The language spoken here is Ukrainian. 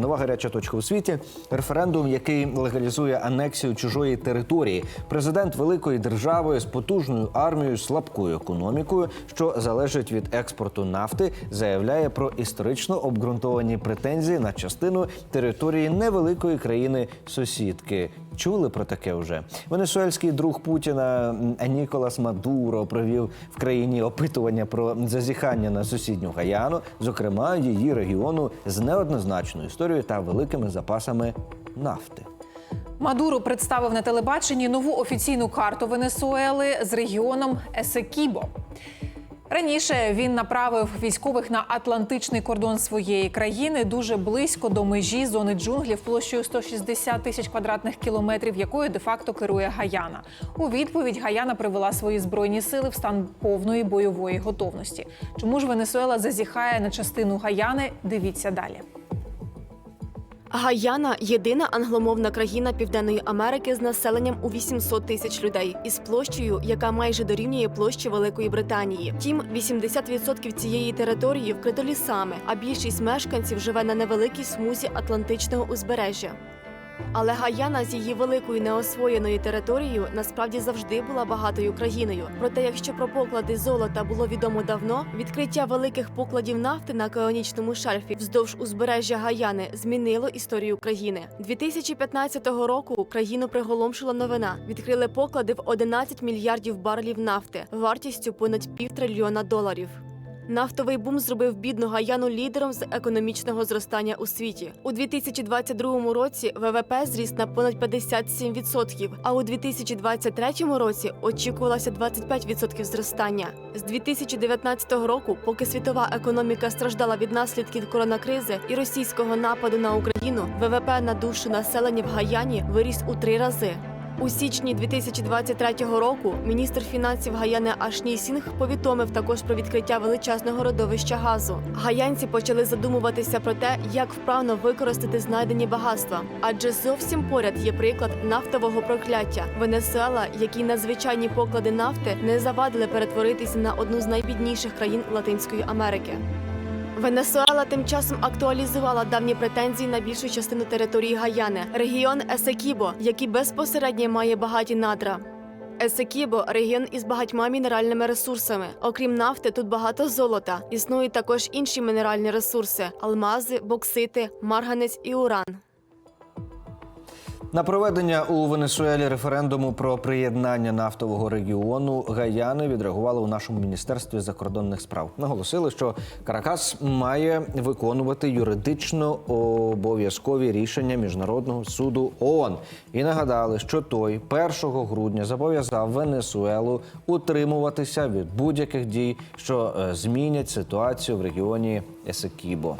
Нова гаряча точка у світі референдум, який легалізує анексію чужої території. Президент великої держави з потужною армією, слабкою економікою, що залежить від експорту нафти, заявляє про історично обґрунтовані претензії на частину території невеликої країни сусідки. Чули про таке вже? Венесуельський друг Путіна Ніколас Мадуро провів в країні опитування про зазіхання на сусідню Гаяну, зокрема її регіону з неоднозначною історією та великими запасами нафти. Мадуро представив на телебаченні нову офіційну карту Венесуели з регіоном Есекібо. Раніше він направив військових на атлантичний кордон своєї країни дуже близько до межі зони джунглів площею 160 тисяч квадратних кілометрів, якою де-факто керує Гаяна. У відповідь Гаяна привела свої збройні сили в стан повної бойової готовності. Чому ж Венесуела зазіхає на частину Гаяни? Дивіться далі. Гаяна єдина англомовна країна Південної Америки з населенням у 800 тисяч людей із площею, яка майже дорівнює площі Великої Британії. Втім, 80% цієї території вкрито лісами, а більшість мешканців живе на невеликій смузі Атлантичного узбережжя. Але Гаяна з її великою неосвоєною територією насправді завжди була багатою країною. Проте, якщо про поклади золота було відомо давно, відкриття великих покладів нафти на Кеонічному шельфі вздовж узбережжя Гаяни змінило історію країни. 2015 року країну приголомшила новина. Відкрили поклади в 11 мільярдів барелів нафти вартістю понад півтрильйона доларів. Нафтовий бум зробив бідну Гаяну лідером з економічного зростання у світі. У 2022 році ВВП зріс на понад 57%, а у 2023 році очікувалося 25% зростання. З 2019 року, поки світова економіка страждала від наслідків коронакризи і російського нападу на Україну, ВВП на душу населення в Гаяні виріс у три рази. У січні 2023 року міністр фінансів Гаяни Ашній Сінг повідомив також про відкриття величезного родовища газу. Гаянці почали задумуватися про те, як вправно використати знайдені багатства, адже зовсім поряд є приклад нафтового прокляття Венесуела, якій надзвичайні поклади нафти не завадили перетворитися на одну з найбідніших країн Латинської Америки. Венесуела тим часом актуалізувала давні претензії на більшу частину території Гаяни, регіон Есекібо, який безпосередньо має багаті надра. Есекібо регіон із багатьма мінеральними ресурсами. Окрім нафти, тут багато золота. Існують також інші мінеральні ресурси: алмази, боксити, марганець і уран. На проведення у Венесуелі референдуму про приєднання нафтового регіону Гаяни відреагували у нашому міністерстві закордонних справ. Наголосили, що Каракас має виконувати юридично обов'язкові рішення міжнародного суду ООН. І нагадали, що той 1 грудня зобов'язав Венесуелу утримуватися від будь-яких дій, що е, змінять ситуацію в регіоні Есекібо.